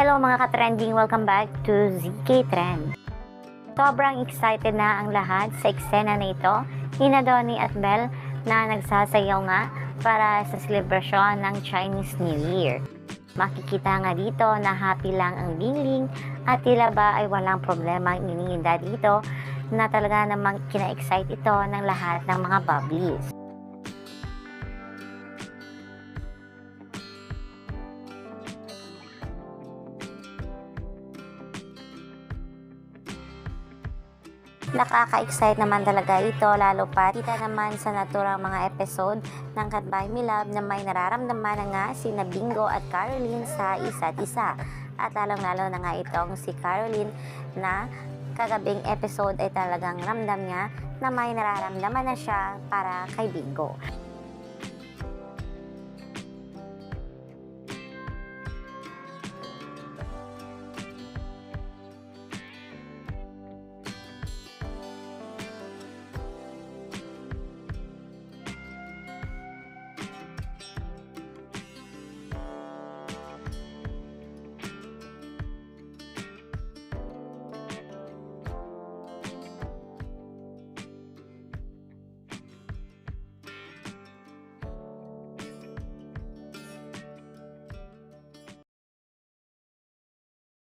Hello mga ka-trending, welcome back to ZK Trend. Sobrang excited na ang lahat sa eksena na ito ni na Donnie at Belle na nagsasayaw nga para sa celebration ng Chinese New Year. Makikita nga dito na happy lang ang Bingling at tila ba ay walang problema ang iniinda dito na talaga namang kina-excite ito ng lahat ng mga bubblies. Nakaka-excite naman talaga ito lalo pa kita naman sa naturang mga episode ng Cat by Love na may nararamdaman na nga si Bingo at Caroline sa isa't isa. At lalong-lalo na nga itong si Caroline na kagabing episode ay talagang ramdam niya na may nararamdaman na siya para kay Bingo.